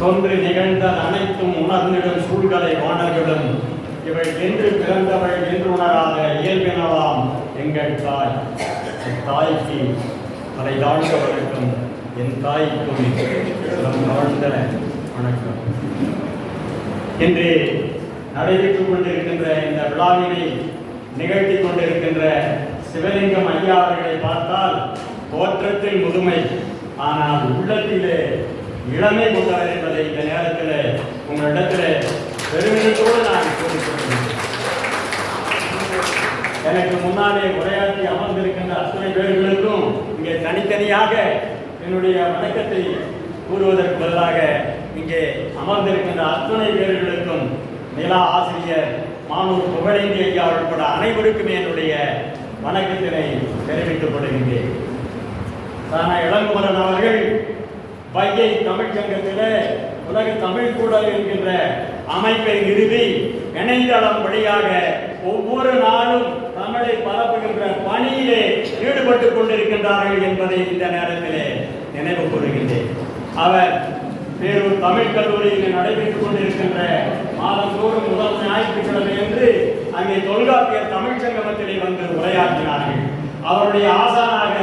தொன்று நிகழ்ந்தது அனைத்தும் உணர்ந்திடும் சூழ்களை வாணர்களும் இவை என்று பிறந்தவள் என்று உணராத இயல்பினவாம் எங்கள் தாய். என் தாய்க்கு அதை தாழ்ந்தவர்களுக்கும் என் தாய்க்கும் இளம் தாழ்ந்த வணக்கம். இன்று நடைபெற்றுக் கொண்டிருக்கின்ற இந்த விழாவினை நிகழ்த்தி கொண்டிருக்கின்ற சிவலிங்கம் ஐயா அவர்களை பார்த்தால் தோற்றத்தில் முதுமை ஆனால் உள்ளத்திலே இளமை கொண்டவர் என்பதை இந்த நேரத்தில் உங்களிடத்தில் பெருமிதத்தோடு நான் கூறிக்கொள்கிறேன். எனக்கு முன்னாலே உரையாற்றி அமர்ந்திருக்கின்ற அத்தனை பேர்களுக்கும் இங்கே தனித்தனியாக என்னுடைய வணக்கத்தை கூறுவதற்கு பதிலாக இங்கே அமர்ந்திருக்கின்ற அத்தனை பேர்களுக்கும் நிலா ஆசிரியர் மானூர் புகழேந்தி ஐயா உட்பட அனைவருக்குமே என்னுடைய வணக்கத்தினை தெரிவித்துக் கொள்கின்றேன். இளங்குமரன் அவர்கள். வைகை தமிழ்ச்சங்கத்தில் உலக தமிழ் கூட இருக்கின்ற அமைப்பை நிறுவி இணையதளம் வழியாக ஒவ்வொரு நாளும் தமிழை பரப்புகின்ற பணியிலே ஈடுபட்டுக் கொண்டிருக்கின்றார்கள் என்பதை இந்த நேரத்திலே நினைவு கூறுகின்றேன். அவர் வேறொரு தமிழ் கல்லூரியில் நடைபெற்றுக் கொண்டிருக்கின்ற மாதந்தோறும் முதல் ஞாயிற்றுக்கிழமை என்று அங்கே தொல்காப்பியர் தமிழ் சங்கமத்திலே வந்து உரையாற்றினார்கள். அவருடைய ஆசானாக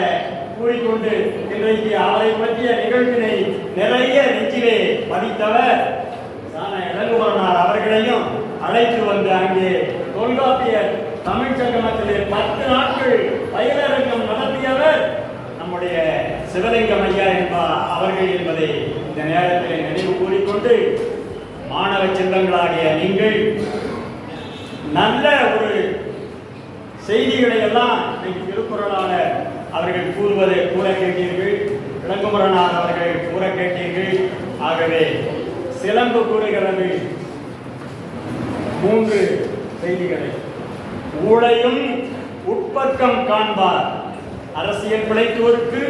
கூறிக்கொண்டு இன்றைக்கு அவரை பற்றிய நிகழ்வினை நிறைய நெஞ்சிலே பதித்தவர் சான இளங்குமரனார் அவர்களையும் அழைத்து வந்து அங்கே தொல்காப்பியர் தமிழ் சங்கமத்திலே பத்து நாட்கள் பயிலரங்கம் நடத்தியவர் நம்முடைய சிவலிங்கம் ஐயா என்பார். அவர்கள் என்பதை இந்த நேரத்தில் நினைவு கூறிக்கொண்டு மாணவ செல்வங்களாகிய நீங்கள் நல்ல ஒரு செய்திகளை எல்லாம் இன்னைக்கு திருக்குறளாளர் அவர்கள் கூறுவதை கூட கேட்டீர்கள். இளங்குமரனார் அவர்கள் கூற கேட்டீர்கள். ஆகவே சிலம்பு கூறுகிறது. மூன்று செய்திகளை. ஊழையும் உட்பக்கம் காண்பார். அரசியல் பிழைத்தோருக்கு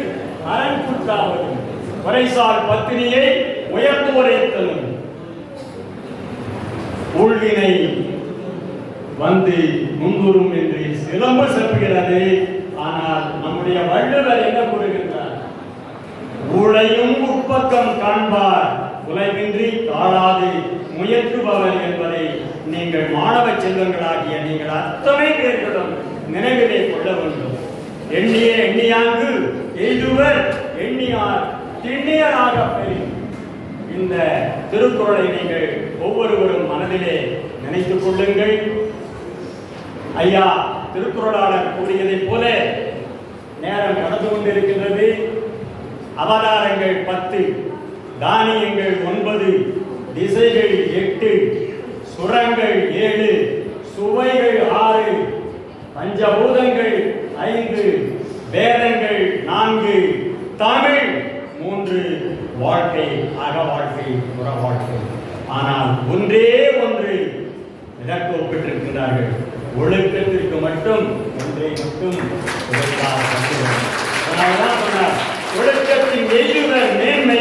அரண் குற்றாவதும் வரைசால் பத்தினியை உயர்த்துவரைத்தலும் உள்வினை வந்து முன்வரும் என்று சிலம்பு செல்கிறது ஆனால் நம்முடைய வள்ளுவர் என்ன கூறுகிறார்? ஊழையும் உட்பக்கம் காண்பார். உலகின்றி காணாது முயற்றுபவர் என்பதை நீங்கள் மாணவ செல்வங்களாகிய நீங்கள் அத்தனை பேர்களும் நினைவிலே கொள்ள வேண்டும். எண்ணிய எண்ணியாங்கு எய்துவர் எண்ணியார் திண்ணியராக இந்த திருக்குறளை நீங்கள் ஒவ்வொருவரும் மனதிலே நினைத்துக் கொள்ளுங்கள். ஐயா திருக்குறளாளர் கூறியதைப் போல நேரம் நடந்து கொண்டிருக்கின்றது. அவதாரங்கள் பத்து தானியங்கள் ஒன்பது திசைகள் எட்டு சுரங்கள் ஏழு சுவைகள் ஆறு பஞ்சபூதங்கள் ஐந்து வேதங்கள் நான்கு தமிழ் மூன்று வாழ்க்கை அக வாழ்க்கை புற வாழ்க்கை. ஆனால் ஒன்றே ஒன்று இதற்கு ஒப்பிட்டிருக்கிறார்கள். ஒழுக்கத்திற்கு மட்டும் ஒன்றை மட்டும் அதனால்தான் எய்துவர் மேன்மை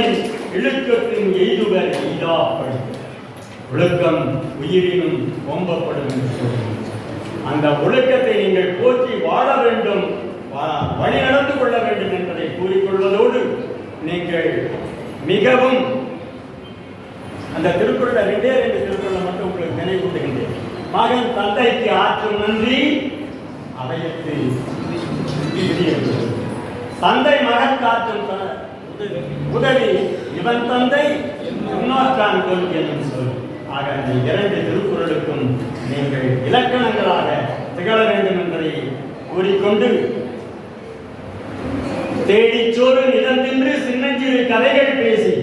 இழுக்கத்தின் எய்துவர் எய்தா ஒழுக்கம் உயிரினும் ஓம்பப்படும் என்று அந்த ஒழுக்கத்தை நீங்கள் போற்றி வாழ வேண்டும். வா- வழி நடந்து கொள்ள வேண்டும் என்பதை கூறிக்கொள்வதோடு நீங்கள் மிகவும் அந்த திருக்குறள் ரெண்டே ரெண்டு திருக்குறளை மட்டும் உங்களுக்கு நினைவூட்டுகின்றேன் மகன் தந்தைக்கு ஆற்றும் நன்றி அவையத்து தந்தை மகன் காற்றும் உதவி இவன் தந்தை இன்னொருத்தான் கொள் என்று சொல். ஆக இந்த இரண்டு திருக்குறளுக்கும் நீங்கள் இலக்கணங்களாக திகழ வேண்டும் என்பதை கூறிக்கொண்டு தேடிச்சோறு நிலத்தின்று சின்னஞ்சிறு கதைகள் பேசி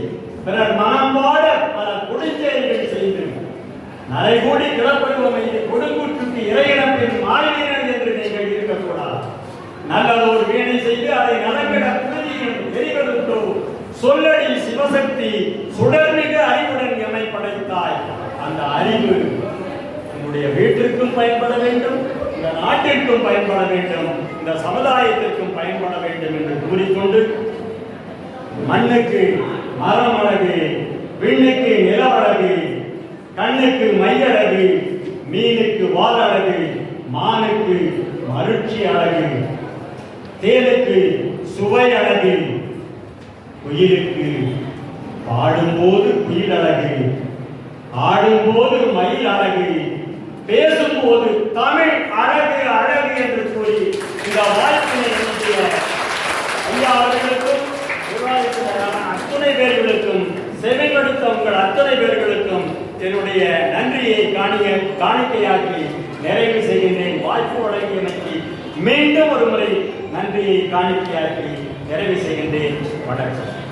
பிறர் மனம் பாட பல கொடுஞ்செயல்கள் செய்து நரைகூடி கிளப்படுவமை கொடுங்குற்றுக்கு இறையினப்பின் மாறினர் என்று நீங்கள் இருக்கக்கூடாது. நல்லதோர் வீணை செய்து அதை நலங்கிட புழுதியும் தெரிவதுண்டோ சொல்லடி சிவசக்தி சுடர்மிகு அறிவுடன் எமை படைத்தாய். அந்த அறிவு உங்களுடைய வீட்டிற்கும் பயன்பட வேண்டும் இந்த நாட்டிற்கும் பயன்பட வேண்டும் இந்த சமுதாயத்திற்கும் பயன்பட வேண்டும் என்று கூறிக்கொண்டு மண்ணுக்கு மரம் அழகு விண்ணுக்கு நிலவழகு கண்ணுக்கு மையழகு மீனுக்கு வாலழகு மானுக்கு மருட்சி அழகு தேனுக்கு சுவை அழகு உயிருக்கு பாடும்போது குயில் அழகு ஆடும்போது மயில் அழகு பேசும்போது தமிழ் அழகு அழகு என்று கூறி இந்த வாழ்க்கையை என்னுடைய ஐயா அவர்களுக்கும் அத்துணை அத்தனை பேர்களுக்கும் செவி கொடுத்த உங்கள் அத்தனை பேர்களுக்கும் என்னுடைய நன்றியை காணிய காணிக்கையாக்கி நிறைவு செய்கின்றேன். வாய்ப்பு வழங்கியமைக்கு மீண்டும் ஒரு முறை நன்றியை காணிக்கையாக்கி நிறைவு செய்கின்றேன். வணக்கம்.